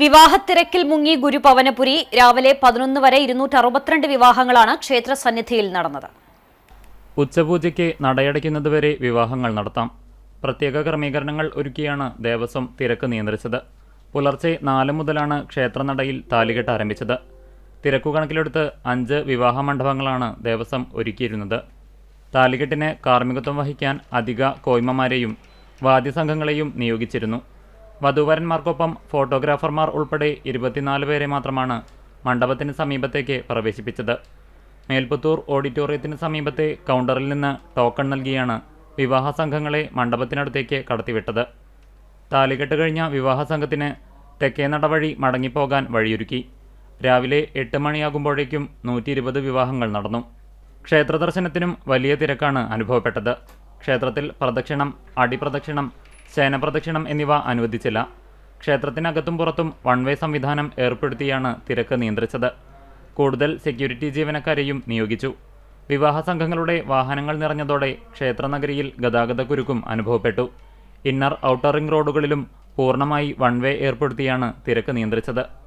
വിവാഹത്തിരക്കിൽ മുങ്ങി ഗുരുപവനപുരി രാവിലെ പതിനൊന്ന് വരെ ഇരുന്നൂറ്റി അറുപത്തിരണ്ട് വിവാഹങ്ങളാണ് ക്ഷേത്ര സന്നിധിയിൽ നടന്നത്. ഉച്ചപൂജയ്ക്ക് നടയടയ്ക്കുന്നതുവരെ വിവാഹങ്ങൾ നടത്താം. പ്രത്യേക ക്രമീകരണങ്ങൾ ഒരുക്കിയാണ് ദേവസ്വം തിരക്ക് നിയന്ത്രിച്ചത്. പുലർച്ചെ നാല് മുതലാണ് ക്ഷേത്രനടയിൽ താലികെട്ട് ആരംഭിച്ചത്. തിരക്കു കണക്കിലെടുത്ത് അഞ്ച് വിവാഹ മണ്ഡപങ്ങളാണ് ദേവസ്വം ഒരുക്കിയിരുന്നത്. താലികെട്ടിന് കാർമ്മികത്വം വഹിക്കാൻ അധിക കോയ്മമാരെയും വാദ്യസംഘങ്ങളെയും നിയോഗിച്ചിരുന്നു. വധൂവരന്മാർക്കൊപ്പം ഫോട്ടോഗ്രാഫർമാർ ഉൾപ്പെടെ ഇരുപത്തിനാല് പേരെ മാത്രമാണ് മണ്ഡപത്തിന് സമീപത്തേക്ക് പ്രവേശിപ്പിച്ചത്. മേൽപുത്തൂർ ഓഡിറ്റോറിയത്തിന് സമീപത്തെ കൗണ്ടറിൽ നിന്ന് ടോക്കൺ നൽകിയാണ് വിവാഹ സംഘങ്ങളെ മണ്ഡപത്തിനടുത്തേക്ക് കടത്തിവിട്ടത്. താലികെട്ട് കഴിഞ്ഞ വിവാഹ സംഘത്തിന് തെക്കേ നടവഴി മടങ്ങിപ്പോകാൻ വഴിയൊരുക്കി. രാവിലെ എട്ട് മണിയാകുമ്പോഴേക്കും നൂറ്റി ഇരുപത് വിവാഹങ്ങൾ നടന്നു. ക്ഷേത്ര ദർശനത്തിനും വലിയ തിരക്കാണ് അനുഭവപ്പെട്ടത്. ക്ഷേത്രത്തിൽ പ്രദക്ഷിണം അടിപ്രദക്ഷിണം ശയനപ്രദക്ഷിണം എന്നിവ അനുവദിച്ചില്ല. ക്ഷേത്രത്തിനകത്തും പുറത്തും വൺ വേ സംവിധാനം ഏർപ്പെടുത്തിയാണ് തിരക്ക് നിയന്ത്രിച്ചത്. കൂടുതൽ സെക്യൂരിറ്റി ജീവനക്കാരെയും നിയോഗിച്ചു. വിവാഹ സംഘങ്ങളുടെ വാഹനങ്ങൾ നിറഞ്ഞതോടെ ക്ഷേത്രനഗരിയിൽ ഗതാഗതക്കുരുക്കും അനുഭവപ്പെട്ടു. ഇന്നർ ഔട്ടർ റിംഗ് റോഡുകളിലും പൂർണമായി വൺ വേ ഏർപ്പെടുത്തിയാണ് തിരക്ക് നിയന്ത്രിച്ചത്.